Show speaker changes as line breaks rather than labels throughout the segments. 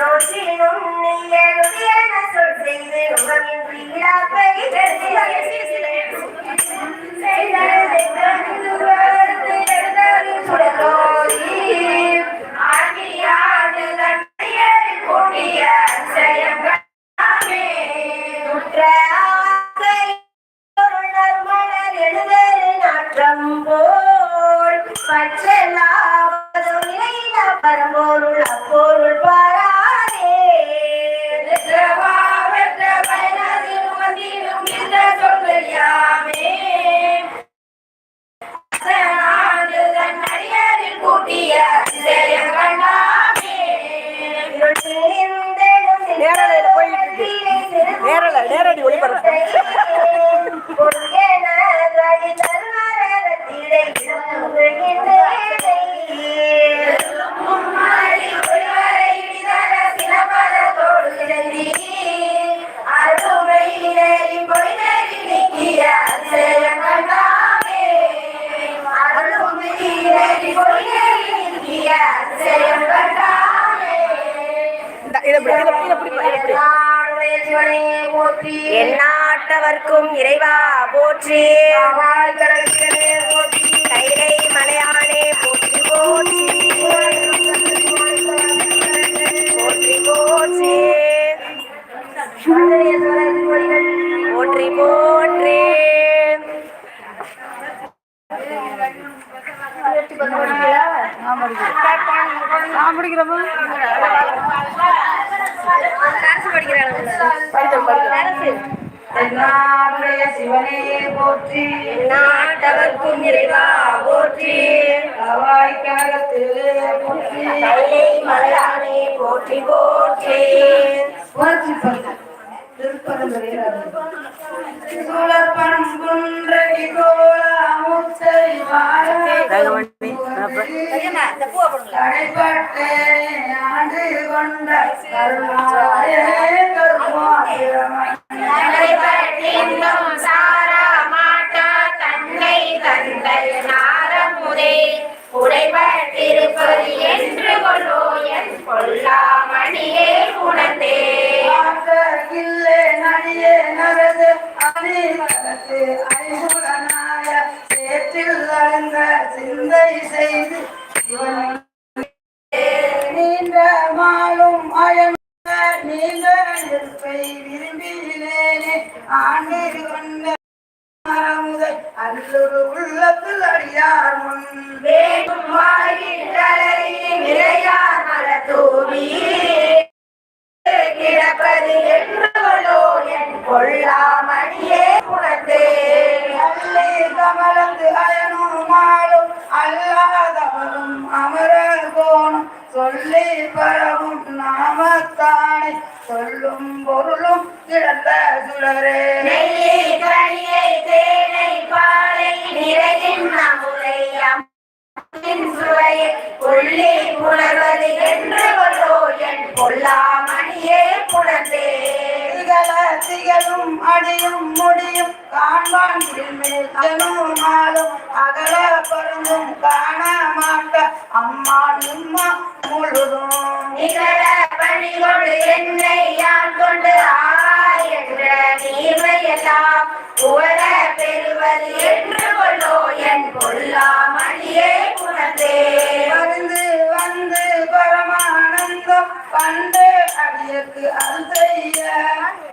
யோசினும் நீ எழுதியன சொல் செய்து உகமின்றி இழப்பை
ஆண்டியாண்டு தென்னாடுடைய சிவனே போற்றி
நாட்டவர்க்கும் இறைவா போற்றி
அவாய் கனகத்திலே போற்றி
மலையானே போற்றி போற்றி.
உடைபட்டிருப்பது என்று கொள்ளோ என் கொல்லாமணியே உணர்ந்தே.
கில்லே நடியே நரது அணிமரத்து ஐம்புலனாய சேற்றில் அழுந்த சிந்தை செய்து நீண்ட மாலும் அயன் நீண்ட நெருப்பை விரும்பினேனே. ஆண்டு கொண்ட முதல் அல்லொரு உள்ளத்தில் அடியார் முன்.
வேகும் வாயிலி நிறையார் மலத்தூவி கிடப்பது என்று கொள்ளாமணியே கொல்லாமணியே உணர்ந்தே
அல்லே அயனும் மாலும் அல்லாதவரும் அமரர் கோணும் சொல்லி பரவும் நாமத்தானே சொல்லும் பொருளும் கிடந்த சுடரே.
கனியை தேனை பாலை நிறையின் அமுதை சுவையை உள்ளே புணர்வது என்று கொள்ளோ என் கொல்லாமணியே புணர்ந்தே
திகழ திகழும் அடியும் முடியும். காண்பான் மாலும் அகல பருந்தும். காண மாட்ட அம்மா நிம்மா முழுதும்.
நிகழ பணிகொடு என்னை யான் கொண்டு ஆய் என்ற நீர்மையெல்லாம் உவர பெறுவது என்று கொள்ளோ என் கொல்லாமணியே புணர்ந்தே
வந்து வந்து பரமானந்தம் கண்டு அடியக்கு அருள் செய்ய.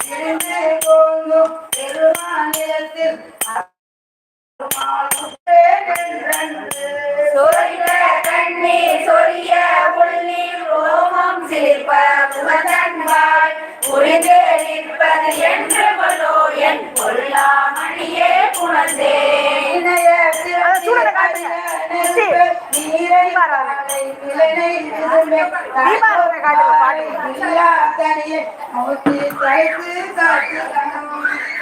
இருந்து கோங்கும் பெருமாநிலத்தில்
சொரிந்த கண்ணீர் சொரிய உள்ளில் ரோமம் சிலிர்ப்ப முகதன்பாய் புரிந்து நிற்பது என்று கொள்ளோ என்
பொருளா விலனை விரும்பி
தீபாவளி காட்டுங்க, பாட்டு.
இல்லா தனியே மூச்சு தைத்து காத்து கணம்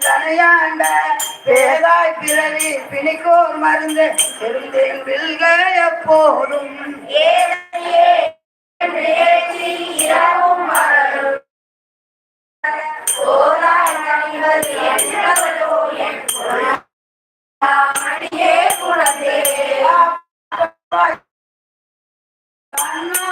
தனையாண்ட பேதாய் பிறவி பிணிக்கோர் மருந்து தெரிந்தேன் வில்க எப்போதும்.
குழந்தை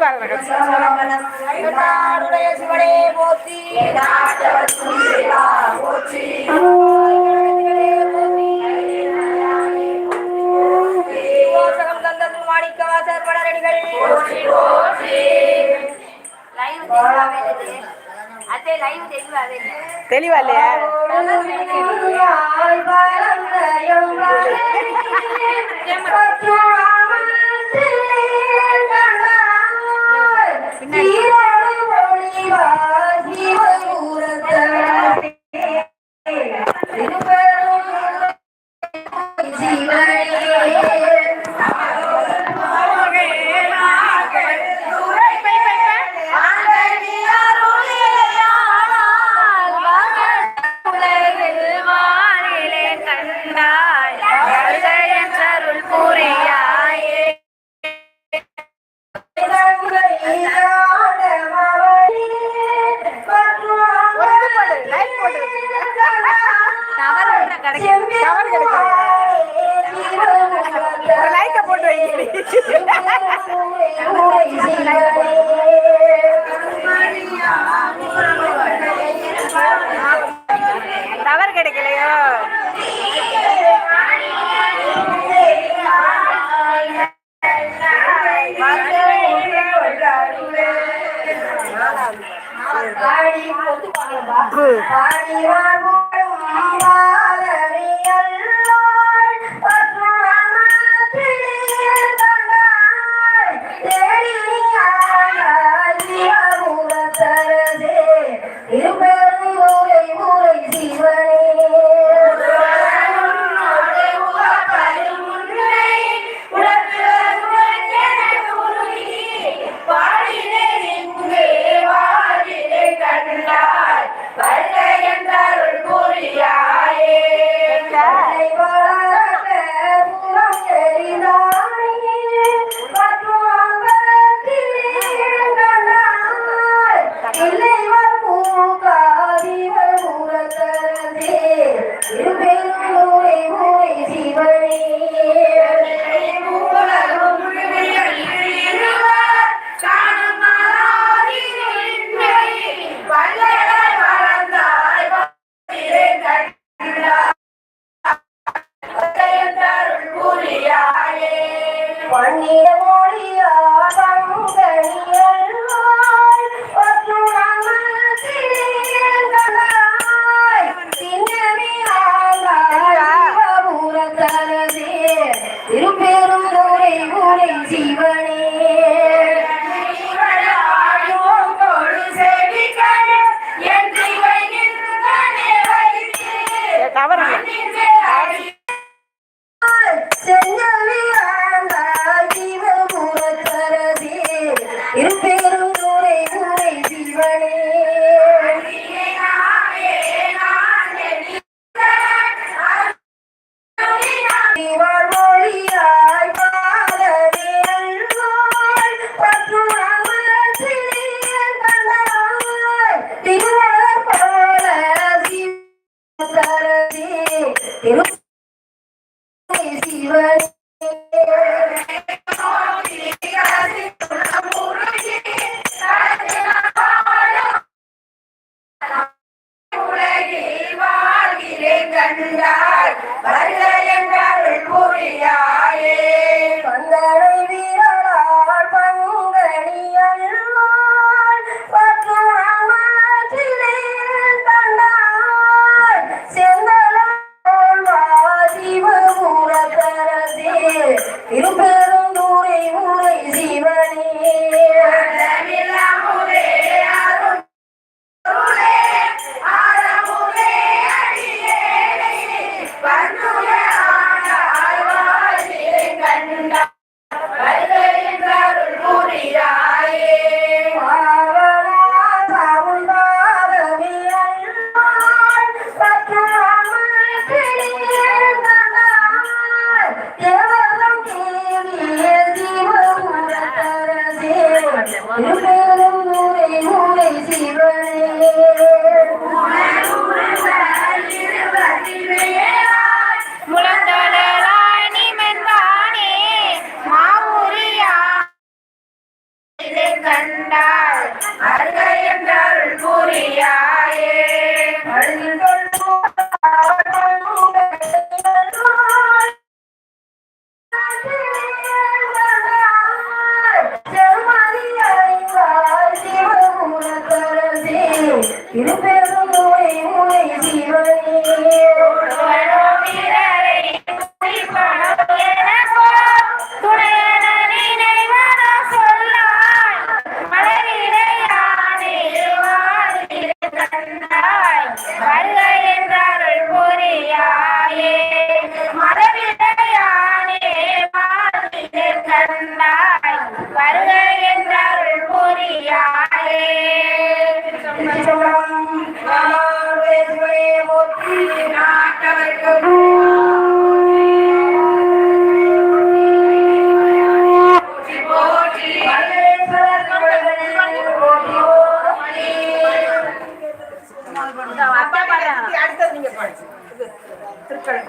பாருடைய சிவனே
போத்தி
போசகம் தந்தது மாணிக்க வாசர் படரடிகள் தெளிவா இல்லையா
தெளிவா இல்லையா கிடைக்கும்.
கவர் கிடைக்கும் போட்டு வைக்க டவர் கிடைக்கலையோ? பாடி
సరదే. ఇరుపై அடுத்தது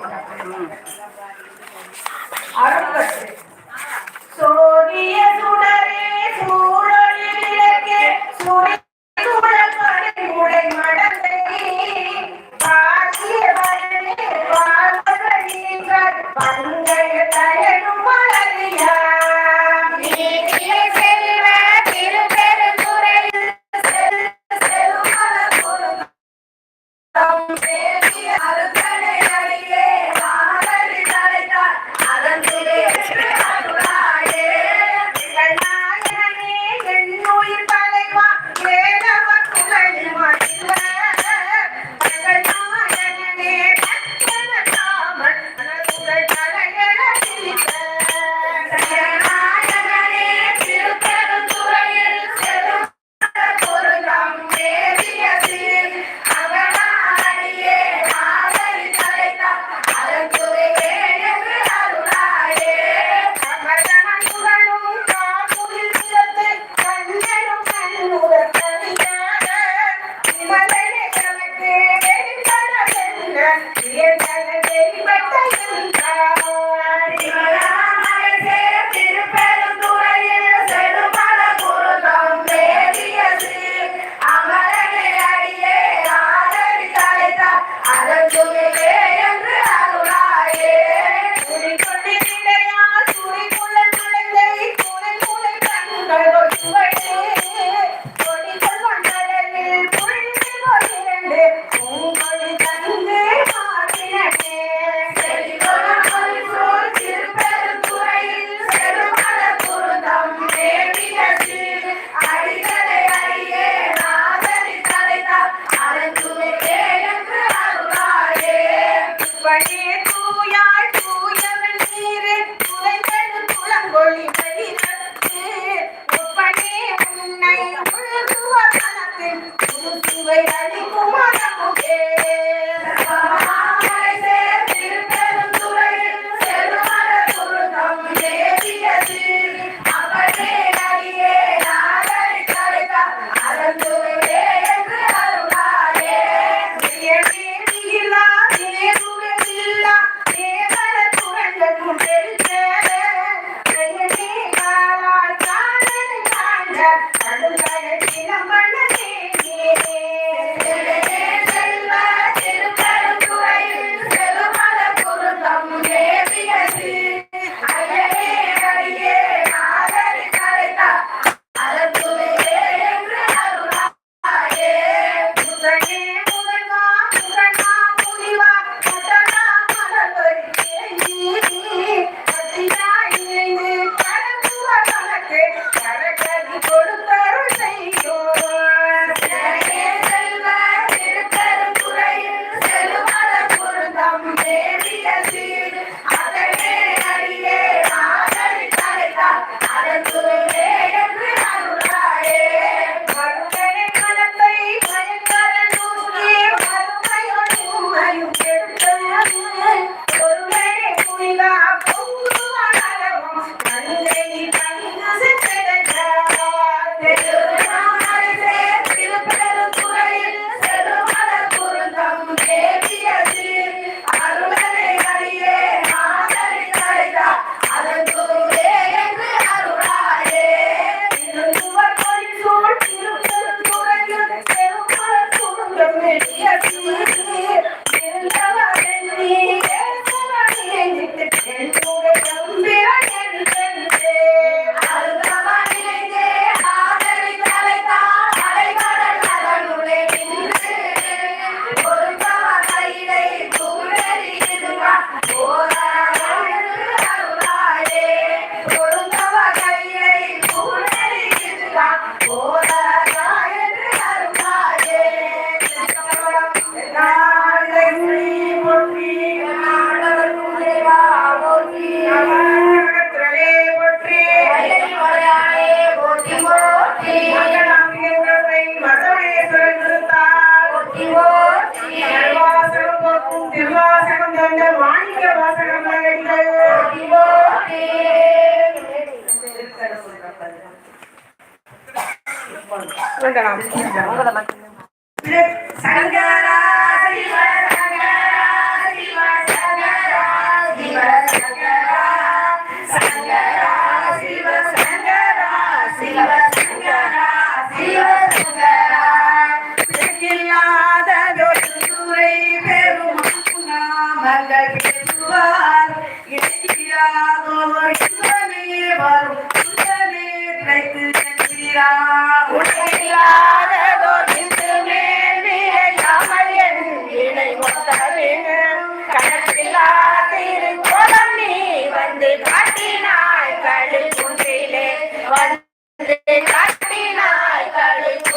那个老我给他们 நாள் கழுகுன்றிலே வந்து கட்டினாள் கழுகு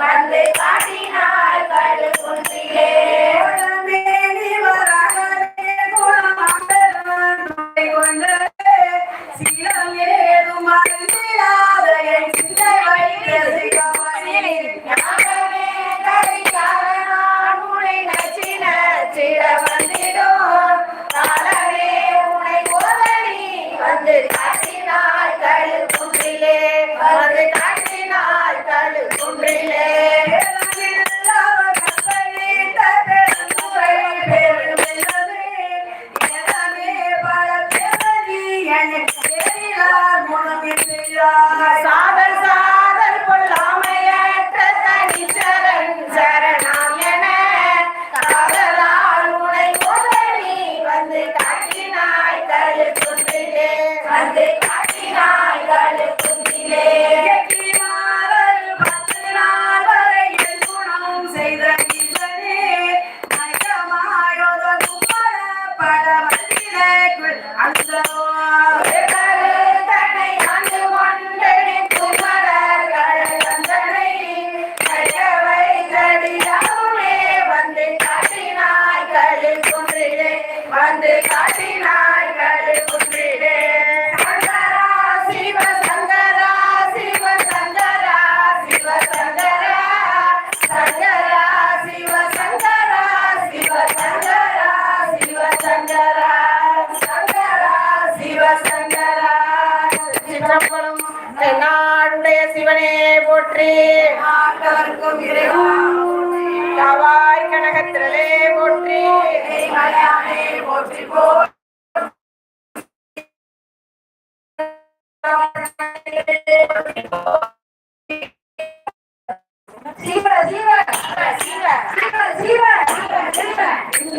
வந்து காட்டி Hallelujah. போற்றி
ஆண்டவர்க்கும் இறைவா
தவாய் கனகத்திரளே போற்றி.
போற்றி போ